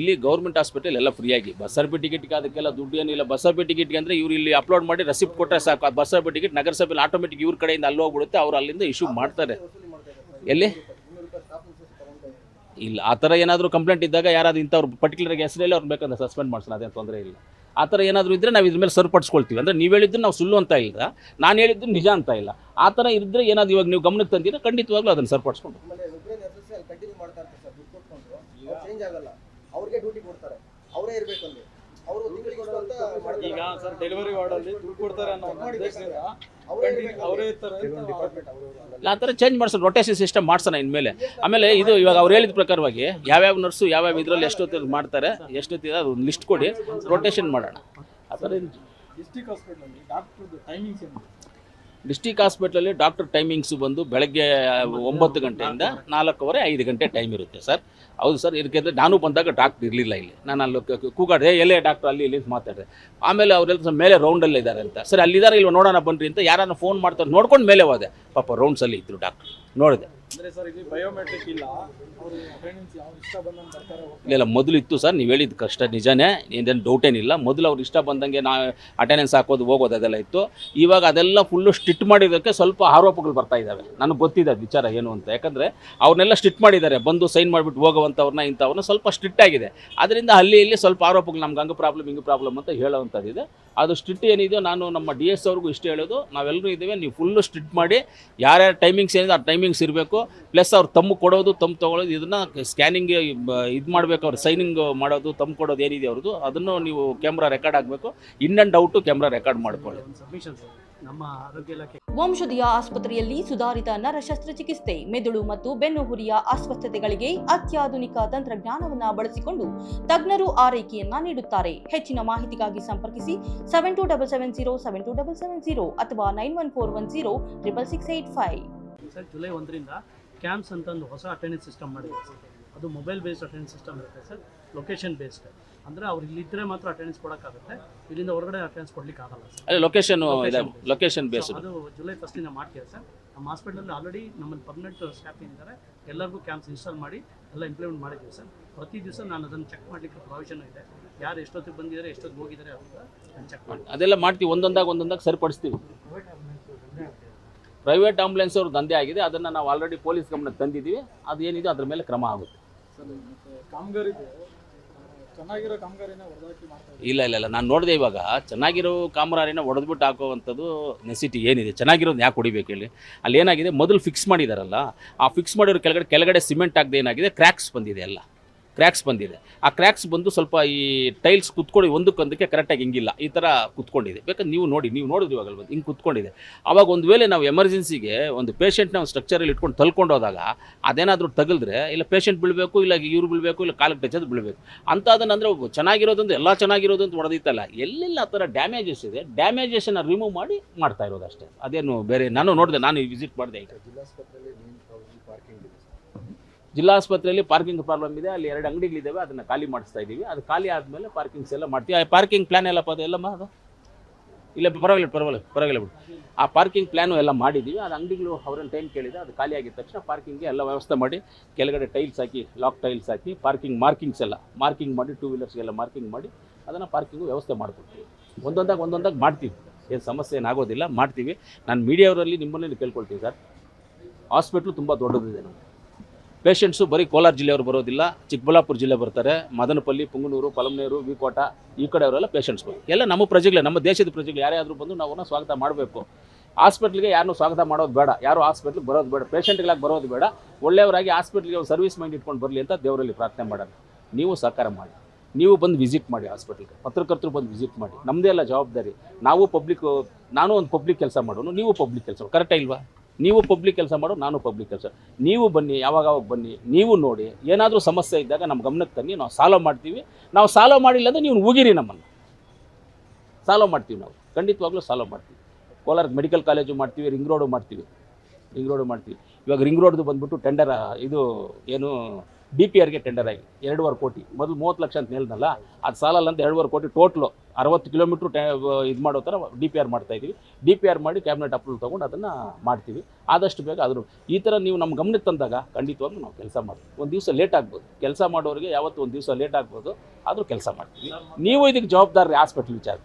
ಇಲ್ಲಿ government hospital ಎಲ್ಲ ಫ್ರೀಯಾಗಿ ಬಸ್ ಸರ್ಪಿ ಟಿಕೆಟ್ಗೆ ಅದಕ್ಕೆಲ್ಲ ದುಡ್ಡು ಏನಿಲ್ಲ. ಬಸ್ ಸರ್ಪಿ ಟಿಕೆಟ್ಗೆ ಅಂದರೆ ಇವ್ರು ಇಲ್ಲಿ ಅಪ್ಲೋಡ್ ಮಾಡಿ ರಸೀಪ್ ಕೊಟ್ಟರೆ ಸಾಕು. ಆ ಬಸ್ ಸರ್ಪಿ ಟಿಕೆಟ್ ನಗರಸಭೆಯಲ್ಲಿ ಆಟೋಮೆಟಿಕ್ ಇವ್ರ ಕಡೆಯಿಂದ ಅಲ್ಲಿ ಹೋಗ್ಬಿಡುತ್ತೆ. ಅವ್ರು ಅಲ್ಲಿಂದ ಇಶ್ಯೂ ಮಾಡ್ತಾರೆ. ಎಲ್ಲಿ? ಇಲ್ಲ, ಆ ಥರ ಏನಾದರೂ ಕಂಪ್ಲೇಂಟ್ ಇದ್ದಾಗ ಯಾರಾದ್ರು ಇಂಥವ್ರು ಪರ್ಟಿಕ್ಯುಲರ್ ಹೆಸರಲ್ಲಿ ಅವ್ರು ಬೇಕಂದ್ರೆ ಸಸ್ಪೆಂಡ್ ಮಾಡ್ಸೋಣ, ಅದೇನು ತೊಂದರೆ ಇಲ್ಲ. ಆ ಥರ ಏನಾದರೂ ಇದ್ದರೆ ನಾವು ಇದ್ರ ಮೇಲೆ ಸರಿಪಡಿಸ್ಕೊಳ್ತೀವಿ ಅಂದರೆ ನೀವು ಹೇಳಿದ್ದು ನಾವು ಸುಳ್ಳು ಅಂತ ಇಲ್ಲ. ನಾನು ಹೇಳಿದ್ದು ನಿಜ ಅಂತ ಇಲ್ಲ. ಆ ಥರ ಇದ್ದರೆ ಏನಾದ್ರು ಇವಾಗ ನೀವು ಗಮನಕ್ಕೆ ತಂದಿದ್ರೆ ಖಂಡಿತವಾಗ್ಲೂ ಅದನ್ನು ಸರಿಪಡಿಸ್ಕೊಂಡು ಅಲ್ಲಿ ಅವ್ರಿಗೆ ಡ್ಯೂಟಿ ಕೊಡ್ತಾರೆ. ಅವರೇ ಇರ್ಬೇಕಲ್ಲಿ ಅವರು ತಿಂಗಳಿಗೆ ಅಂತ ಮಾಡ್ತಾರೆ. ಈಗ ಸರ್ ಡೆಲಿವರಿ ವಾರ್ಡ್ ಅಲ್ಲಿ ದುಡ್ಡು ಕೊಡ್ತಾರೆ ಅನ್ನೋ ಒಂದು ಉದ್ದೇಶದಿಂದ ಅವರೇ ಅವರೇ ಇರ್ತಾರೆ ಅಂತ ಡಿಪಾರ್ಟ್ಮೆಂಟ್ ಇಲ್ಲ ಆ ಥರ ಚೇಂಜ್ ಮಾಡ್ಸೋಣ ರೊಟೇಷನ್ ಸಿಸ್ಟಮ್ ಮಾಡ್ಸೋಣ ಇನ್ಮೇಲೆ. ಆಮೇಲೆ ಇದು ಇವಾಗ ಅವ್ರು ಹೇಳಿದ ಪ್ರಕಾರವಾಗಿ ಯಾವ್ಯಾವ ನರ್ಸು ಯಾವ್ಯಾವ ಇದರಲ್ಲಿ ಎಷ್ಟೊತ್ತು ಮಾಡ್ತಾರೆ ಎಷ್ಟೊತ್ತಿದೆ ಅದು ಒಂದು ಲಿಸ್ಟ್ ಕೊಡಿ ರೊಟೇಷನ್ ಮಾಡೋಣ. ಆ ಥರ ಡಿಸ್ಟಿಕ್ ಹಾಸ್ಪಿಟಲ್ ಅಲ್ಲಿ ಡಾಕ್ಟರ್ ಟೈಮಿಂಗ್ಸ್ ಏನು ಡಿಸ್ಟಿಕ್ ಹಾಸ್ಪಿಟ್ಲಲ್ಲಿ ಡಾಕ್ಟರ್ ಟೈಮಿಂಗ್ಸ್ ಬಂದು ಬೆಳಗ್ಗೆ ಒಂಬತ್ತು ಗಂಟೆಯಿಂದ ನಾಲ್ಕೂವರೆ ಐದು ಗಂಟೆ ಟೈಮ್ ಇರುತ್ತೆ ಸರ್. ಹೌದು ಸರ್, ಇದಕ್ಕೆ ನಾನು ಬಂದಾಗ ಡಾಕ್ಟರ್ ಇರಲಿಲ್ಲ ಇಲ್ಲಿ. ನಾನು ಅಲ್ಲಿ ಕೂಗಾಡಿದೆ ಎಲ್ಲೇ ಡಾಕ್ಟರ್? ಅಲ್ಲಿ ಇಲ್ಲಿ ಮಾತಾಡಿದೆ. ಆಮೇಲೆ ಅವರೆಲ್ಲ ಮೇಲೆ ರೌಂಡಲ್ಲಿ ಇದ್ದಾರೆ ಅಂತ. ಸರ್ ಅಲ್ಲಿದ್ದಾರೆ ಇಲ್ವ? ನೋಡೋಣ, ಬನ್ರಿ ಅಂತ ಯಾರನ್ನ ಫೋನ್ ಮಾಡ್ತಾರೆ, ನೋಡ್ಕೊಂಡು ಮೇಲೆ ಹೋದೆ. ಪಾಪ ರೌಂಡ್ಸಲ್ಲಿ ಇದ್ದರು ಡಾಕ್ಟರ್. ನೋಡಿದೆ. ಇಲ್ಲಿ. ಮೊದಲು ಇತ್ತು ಸರ್, ನೀವು ಹೇಳಿದ ಕಷ್ಟ ನಿಜನೇ ಏನೇನು ಡೌಟ್ ಏನಿಲ್ಲ. ಮೊದಲು ಅವ್ರು ಇಷ್ಟ ಬಂದಂಗೆ ನಾ ಅಟೆಂಡೆನ್ಸ್ ಹಾಕೋದು, ಹೋಗೋದು, ಅದೆಲ್ಲ ಇತ್ತು. ಇವಾಗ ಅದೆಲ್ಲ ಫುಲ್ಲು ಸ್ಟಿಟ್ ಮಾಡಿದ್ದಕ್ಕೆ ಸ್ವಲ್ಪ ಆರೋಪಗಳು ಬರ್ತಾ ಇದ್ದಾವೆ ನನಗೆ ಗೊತ್ತಿದೆ ಅದು ವಿಚಾರ ಏನು ಅಂತ. ಯಾಕಂದರೆ ಅವ್ರನ್ನೆಲ್ಲ ಸ್ಟಿಟ್ ಮಾಡಿದ್ದಾರೆ. ಬಂದು ಸೈನ್ ಮಾಡಿಬಿಟ್ಟು ಹೋಗುವಂಥವ್ರನ್ನ, ಇಂಥವ್ರನ್ನ ಸ್ವಲ್ಪ ಸ್ಟ್ರಿಕ್ಟ್ ಆಗಿದೆ. ಅದರಿಂದ ಅಲ್ಲಿ ಇಲ್ಲಿ ಸ್ವಲ್ಪ ಆರೋಪಗಳು, ನಮ್ಗೆ ಹಂಗೆ ಪ್ರಾಬ್ಲಮ್ ಹಿಂಗೆ ಪ್ರಾಬ್ಲಮ್ ಅಂತ ಹೇಳೋವಂಥದ್ದಿದೆ. ಅದು ಸ್ಟ್ರಿಟ್ ಏನಿದೆಯೋ ನಾನು ನಮ್ಮ ಡಿ ಎಸ್ ಅವ್ರಿಗೂ ಇಷ್ಟು ಹೇಳೋದು. ನಾವೆಲ್ಲರೂ ಇದ್ದೇವೆ, ನೀವು ಫುಲ್ಲು ಸ್ಟ್ರಿಟ್ ಮಾಡಿ, ಯಾರ್ಯಾರ ಟೈಮಿಂಗ್ಸ್ ಏನಿದೆ, ಆ ಟೈಮಿಂಗ್ಸ್ ಇರಬೇಕು. ಪ್ಲಸ್ ಅವ್ರು ತಮ್ಮ ಕೊಡೋದು ತಮ್ಮ ತೊಗೊಳೋದು ಇದನ್ನು ಸ್ಕ್ಯಾನಿಂಗ್ ಇದು ಮಾಡಬೇಕು ಅವ್ರು ಸೈನಿಂಗ್ ಮಾಡೋದು ತಮ್ಮ ಕೊಡೋದು ಏನಿದೆ ಅವ್ರದ್ದು ಅದನ್ನು ನೀವು ಕ್ಯಾಮ್ರಾ ರೆಕಾರ್ಡ್ ಆಗಬೇಕು in and out camera record ಮಾಡ್ಕೊಳ್ಳಿ. ನಮ್ಮ ಆರೋಗ್ಯ ಇಲಾಖೆ ವಂಶದಿಯ ಆಸ್ಪತ್ರೆಯಲ್ಲಿ ಸುಧಾರಿತ ನರ ಶಸ್ತ್ರಚಿಕಿತ್ಸೆ ಮೆದುಳು ಮತ್ತು ಬೆನ್ನುಹುರಿಯ ಅಸ್ವಸ್ಥತೆಗಳಿಗೆ ಅತ್ಯಾಧುನಿಕ ತಂತ್ರಜ್ಞಾನವನ್ನ ಬಳಸಿಕೊಂಡು ತಜ್ಞರು ಆರೈಕೆಯನ್ನ ನೀಡುತ್ತಾರೆ. ಹೆಚ್ಚಿನ ಮಾಹಿತಿಗಾಗಿ ಸಂಪರ್ಕಿಸಿ seven two double seven zero seven two double seven zero ಅಥವಾ nine one four one zero triple six eight five sir. July ಒಂದರಿಂದ ಕ್ಯಾಂಪ್ಸ್ ಅಂತ ಒಂದು ಹೊಸ ಅಟೆಂಡೆನ್ಸ್ ಸಿಸ್ಟಮ್ ಮಾಡಿದೆ ಸರ್. ಅದು ಮೊಬೈಲ್ ಬೇಸ್ಡ್ ಅಟೆಂಡೆನ್ಸ್ ಸಿಸ್ಟಮ್ ಇರುತ್ತೆ ಸರ್. ಲೊಕೇಶನ್ ಬೇಸ್ಡ್ ಅಂದರೆ ಅವ್ರು ಇಲ್ಲಿದ್ದರೆ ಮಾತ್ರ ಅಟೆಂಡೆನ್ಸ್ ಕೊಡೋಕ್ಕಾಗುತ್ತೆ. ಇಲ್ಲಿಂದ ಹೊರಗಡೆ ಅಟೆಂಡೆನ್ಸ್ ಕೊಡ್ಲಿಕ್ಕೆ ಆಗಲ್ಲ ಸರ್. ಅದೇ ಲೊಕೇಶನ್. ಲೊಕೇಶನ್ ಬೇಸ್ ಅದು ಜುಲೈ ಫಸ್ಟಿಂದ ಮಾಡ್ತೀವಿ ಸರ್. ನಮ್ಮ ಹಾಸ್ಪಿಟಲಲ್ಲಿ ಆಲ್ರೆಡಿ ನಮ್ಮಲ್ಲಿ ಪರ್ಮನೆಂಟ್ ಸ್ಟಾಫ್ ಏನಿದ್ದಾರೆ ಎಲ್ಲರಿಗೂ ಕ್ಯಾಂಪ್ಸ್ ಇನ್ಸ್ಟಾಲ್ ಮಾಡಿ ಎಲ್ಲ ಇಂಪ್ಲಿಮೆಂಟ್ ಮಾಡಿದ್ದೀವಿ ಸರ್. ಪ್ರತಿ ದಿವಸ ನಾನು ಅದನ್ನು ಚೆಕ್ ಮಾಡಲಿಕ್ಕೆ ಪ್ರಾವಿಷನ್ ಇದೆ. ಯಾರು ಎಷ್ಟೊತ್ತಿಗೆ ಬಂದಿದ್ದಾರೆ ಎಷ್ಟೊತ್ತಿಗೆ ಹೋಗಿದ್ದಾರೆ ಅದನ್ನು ನಾನು ಚೆಕ್ ಮಾಡಿ ಅದೆಲ್ಲ ಮಾಡ್ತೀವಿ. ಒಂದೊಂದಾಗ ಒಂದೊಂದಾಗ ಸರಿಪಡಿಸ್ತೀವಿ. ಪ್ರೈವೇಟ್ ಆಂಬುಲೆನ್ಸ್ ಅವ್ರ ದಂಧೆ ಆಗಿದೆ ಅದನ್ನು ನಾವು ಆಲ್ರೆಡಿ ಪೊಲೀಸ್ ಗಮನಕ್ಕೆ ತಂದಿದ್ದೀವಿ. ಅದು ಏನಿದೆ ಅದ್ರ ಮೇಲೆ ಕ್ರಮ ಆಗುತ್ತೆ. ಇಲ್ಲ ಇಲ್ಲ ಇಲ್ಲ. ನಾನು ನೋಡಿದೆ ಇವಾಗ ಚೆನ್ನಾಗಿರೋ ಕಾಮರಾರಿನ ಹೊಡೆದ್ಬಿಟ್ಟು ಹಾಕೋವಂಥದ್ದು ನೆಸಿಟಿ ಏನಿದೆ? ಚೆನ್ನಾಗಿರೋದು ಯಾಕೆ ಹೊಡಿಬೇಕು ಹೇಳಿ? ಅಲ್ಲಿ ಏನಾಗಿದೆ ಮೊದಲು ಫಿಕ್ಸ್ ಮಾಡಿದಾರಲ್ಲ ಆ ಫಿಕ್ಸ್ ಮಾಡಿರೋ ಕೆಳಗಡೆ ಕೆಳಗಡೆ ಸಿಮೆಂಟ್ ಆಗದೆ ಏನಾಗಿದೆ ಕ್ರ್ಯಾಕ್ಸ್ ಬಂದಿದೆ ಎಲ್ಲ. ಕ್ರ್ಯಾಕ್ಸ್ ಬಂದಿದೆ. ಆ ಕ್ರ್ಯಾಕ್ಸ್ ಬಂದು ಸ್ವಲ್ಪ ಈ ಟೈಲ್ಸ್ ಕುತ್ಕೊಂಡು ಒಂದಕ್ಕೊಂದಕ್ಕೆ ಕರೆಕ್ಟಾಗಿ ಹಿಂಗಿಲ್ಲ. ಈ ಥರ ಕುತ್ಕೊಂಡಿದೆ. ಬೇಕಾದ್ರೆ ನೀವು ನೋಡಿ, ನೀವು ನೋಡಿದ್ರಿ ಇವಾಗ ಹಿಂಗೆ ಕುತ್ಕೊಂಡಿದೆ. ಆವಾಗ ಒಂದು ವೇಳೆ ನಾವು ಎಮರ್ಜೆನ್ಸಿಗೆ ಒಂದು ಪೇಷಂಟ್ನ ನಾವು ಸ್ಟ್ರಕ್ಚರಲ್ಲಿ ಇಟ್ಕೊಂಡು ತಳ್ಕೊಂಡು ಹೋದಾಗ ಅದೇನಾದರೂ ತಗಲಿದ್ರೆ, ಇಲ್ಲ ಪೇಷಂಟ್ ಬೀಳಬೇಕು, ಇಲ್ಲ ಇವ್ರು ಬೀಳಬೇಕು, ಇಲ್ಲ ಕಾಲಿಗೆ ಟಚ್ ಬೀಳಬೇಕು. ಅಂತ ಅದನ್ನಂದ್ರೆ ಚೆನ್ನಾಗಿರೋದಂದ್ರೆ ಎಲ್ಲ ಚೆನ್ನಾಗಿರೋದು ಅಂತ ಹೊಡೆದಿತ್ತಲ್ಲ ಎಲ್ಲೆಲ್ಲ ಆ ಥರ ಡ್ಯಾಮೇಜಸ್ ಇದೆ ಡ್ಯಾಮೇಜಸನ್ನು ರಿಮೂವ್ ಮಾಡಿ ಮಾಡ್ತಾ ಇರೋದು ಅಷ್ಟೇ ಅದೇನು ಬೇರೆ, ನಾನು ನೋಡಿದೆ, ನಾನು ವಿಸಿಟ್ ಮಾಡಿದೆ. ಈಗ ಜಿಲ್ಲಾಸ್ಪತ್ರೆಯಲ್ಲಿ ಪಾರ್ಕಿಂಗ್ ಪ್ರಾಬ್ಲಮ್ ಇದೆ, ಅಲ್ಲಿ ಎರಡು ಅಂಗಡಿಗಳಿದ್ದಾವೆ ಅದನ್ನು ಖಾಲಿ ಮಾಡಿಸ್ತಾ ಇದ್ದೀವಿ ಅದು ಖಾಲಿ ಆದಮೇಲೆ ಪಾರ್ಕಿಂಗ್ಸ್ ಎಲ್ಲ ಮಾಡ್ತೀವಿ. ಆ ಪಾರ್ಕಿಂಗ್ ಪ್ಲ್ಯಾನ್ ಎಲ್ಲ ಅದು ಎಲ್ಲಮ್ಮ ಅದು? ಇಲ್ಲ, ಪರವಾಗಿಲ್ಲ ಪರವಾಗಿಲ್ಲ ಪರವಾಗಿಲ್ಲ ಬಿಡು. ಆ ಪಾರ್ಕಿಂಗ್ ಪ್ಲ್ಯಾನು ಎಲ್ಲ ಮಾಡಿದ್ದೀವಿ ಅದು ಅಂಗಡಿಗಳು ಅವ್ರನ್ನ ಟೈಮ್ ಕೇಳಿದೆ, ಅದು ಖಾಲಿ ಆಗಿದ ತಕ್ಷಣ ಪಾರ್ಕಿಂಗ್ಗೆ ಎಲ್ಲ ವ್ಯವಸ್ಥೆ ಮಾಡಿ, ಕೆಳಗಡೆ ಟೈಲ್ಸ್ ಹಾಕಿ, ಲಾಕ್ ಟೈಲ್ಸ್ ಹಾಕಿ, ಪಾರ್ಕಿಂಗ್ ಮಾರ್ಕಿಂಗ್ಸ್ ಎಲ್ಲ, ಮಾರ್ಕಿಂಗ್ ಮಾಡಿ, ಟೂ ವೀಲರ್ಸ್ಗೆಲ್ಲ ಮಾರ್ಕಿಂಗ್ ಮಾಡಿ, ಅದನ್ನು ಪಾರ್ಕಿಂಗು ವ್ಯವಸ್ಥೆ ಮಾಡಿಕೊಡ್ತೀವಿ. ಒಂದೊಂದಾಗಿ ಒಂದೊಂದಾಗಿ ಮಾಡ್ತೀವಿ. ಏನು ಸಮಸ್ಯೆ ಏನಾಗೋದಿಲ್ಲ ಮಾಡ್ತೀವಿ. ನಾನು ಮೀಡಿಯಾವರಲ್ಲಿ ನಿಮ್ಮನ್ನೇ ಕೇಳ್ಕೊಳ್ತೀವಿ ಸರ್. ಹಾಸ್ಪಿಟ್ಲು ತುಂಬ ದೊಡ್ಡದಿದೆ ನಮಗೆ. ಪೇಷಂಟ್ಸು ಬರೀ ಕೋಲಾರ ಜಿಲ್ಲೆಯವರು ಬರೋದಿಲ್ಲ, ಚಿಕ್ಕಬಳ್ಳಾಪುರ ಜಿಲ್ಲೆ ಬರ್ತಾರೆ, ಮದನಪಲ್ಲಿ, ಪುಂಗನೂರು, ಪಲಮನೇರು ವಿಕೋಟ ಈ ಕಡೆಯವರೆಲ್ಲ ಪೇಷಂಟ್ಸ್ ಎಲ್ಲ ನಮ್ಮ ಪ್ರಜೆಗಳೇ, ನಮ್ಮ ದೇಶದ ಪ್ರಜೆಗಳು ಯಾರೇ ಬಂದು ನಾವು ಸ್ವಾಗತ ಮಾಡಬೇಕು. ಹಾಸ್ಪಿಟ್ಲಿಗೆ ಯಾರನ್ನು ಸ್ವಾಗತ ಮಾಡೋದು ಬೇಡ, ಯಾರು ಹಾಸ್ಪಿಟ್ಲಿಗೆ ಬರೋದು ಬೇಡ ಪೇಷಂಟ್ಗಳಾಗಿ ಬರೋದು ಬೇಡ. ಒಳ್ಳೆಯವರಾಗಿ ಹಾಸ್ಪಿಟ್ಲಿಗೆ ಒಂದು ಸರ್ವಿಸ್ ಮೈಂಡ್ ಇಟ್ಕೊಂಡು ಬರಲಿ ಅಂತ ದೇವರಲ್ಲಿ ಪ್ರಾರ್ಥನೆ ಮಾಡೋಣ ನೀವು ಸಹಕಾರ ಮಾಡಿ, ನೀವು ಬಂದು ವಿಸಿಟ್ ಮಾಡಿ ಹಾಸ್ಪಿಟ್ಲಿಗೆ ಪತ್ರಕರ್ತರು ಬಂದು ವಿಸಿಟ್ ಮಾಡಿ. ನಮ್ಮದೇ ಎಲ್ಲ ಜವಾಬ್ದಾರಿ. ನಾವು ಪಬ್ಲಿಕ್ ನಾನು ಒಂದು ಪಬ್ಲಿಕ್ ಕೆಲಸ ಮಾಡೋನು, ನೀವು ಪಬ್ಲಿಕ್ ಕೆಲಸ ಕರೆಕ್ಟಾ ಇಲ್ವಾ? ನೀವು ಪಬ್ಲಿಕ್ ಕೆಲಸ ಮಾಡೋ, ನಾನು ಪಬ್ಲಿಕ್ ಕೆಲಸ. ನೀವು ಬನ್ನಿ ಯಾವಾಗ ಅವಾಗ ಬನ್ನಿ, ನೀವು ನೋಡಿ. ಏನಾದರೂ ಸಮಸ್ಯೆ ಇದ್ದಾಗ ನಮ್ಮ ಗಮನಕ್ಕೆ ತನ್ನಿ, ನಾವು ಸಾಲ್ವ್ ಮಾಡ್ತೀವಿ. ನಾವು ಸಾಲ್ವ್ ಮಾಡಿಲ್ಲ ಅಂದರೆ ನೀವು ಉಗಿರಿ ನಮ್ಮನ್ನು. ಸಾಲ್ವ್ ಮಾಡ್ತೀವಿ ನಾವು. ಖಂಡಿತವಾಗ್ಲೂ ಸಾಲ್ವ್ ಮಾಡ್ತೀವಿ. ಕೋಲಾರ ಮೆಡಿಕಲ್ ಕಾಲೇಜು ಮಾಡ್ತೀವಿ ರಿಂಗ್ ರೋಡು ಮಾಡ್ತೀವಿ. ರಿಂಗ್ ರೋಡು ಮಾಡ್ತೀವಿ. ಇವಾಗ ರಿಂಗ್ ರೋಡ್ದು ಬಂದ್ಬಿಟ್ಟು ಟೆಂಡರ್ ಇದು ಏನು ಡಿ ಪಿ ಆರ್ಗೆ ಟೆಂಡರ್ ಆಗಿ ಎರಡೂವರೆ ಕೋಟಿ. ಮೊದಲು ಮೂವತ್ತು ಲಕ್ಷ ಅಂತ ಹೇಳಿದ್ನಲ್ಲ ಅದು ಸಾಲಲ್ಲ ಅಂತ ಎರಡೂವರೆ ಕೋಟಿ ಟೋಟ್ಲು ಅರವತ್ತು ಕಿಲೋಮೀಟ್ರ್ ಟೆ ಇದು ಮಾಡೋ ಥರ ಡಿ ಪಿ ಆರ್ ಮಾಡ್ತಾಯಿದ್ದೀವಿ ಡಿ ಪಿ ಆರ್ ಮಾಡಿ ಕ್ಯಾಬಿನೆಟ್ ಅಪ್ರೂವಲ್ ತೊಗೊಂಡು ಅದನ್ನು ಮಾಡ್ತೀವಿ. ಆದಷ್ಟು ಬೇಗ ಅದ್ರ ಈ ಥರ ನೀವು ನಮ್ಮ ಗಮನಕ್ಕೆ ತಂದಾಗ ಖಂಡಿತವಾಗ್ಲೂ ನಾವು ಕೆಲಸ ಮಾಡ್ತೀವಿ. ಒಂದು ದಿವಸ ಲೇಟ್ ಆಗ್ಬೋದು. ಕೆಲಸ ಮಾಡೋರಿಗೆ ಯಾವತ್ತು ಒಂದು ದಿವಸ ಲೇಟ್ ಆಗ್ಬೋದು. ಆದರೂ ಕೆಲಸ ಮಾಡ್ತೀವಿ. ನೀವು ಇದಕ್ಕೆ ಜವಾಬ್ದಾರಿ ಹಾಸ್ಪಿಟ್ಲ್ ವಿಚಾರ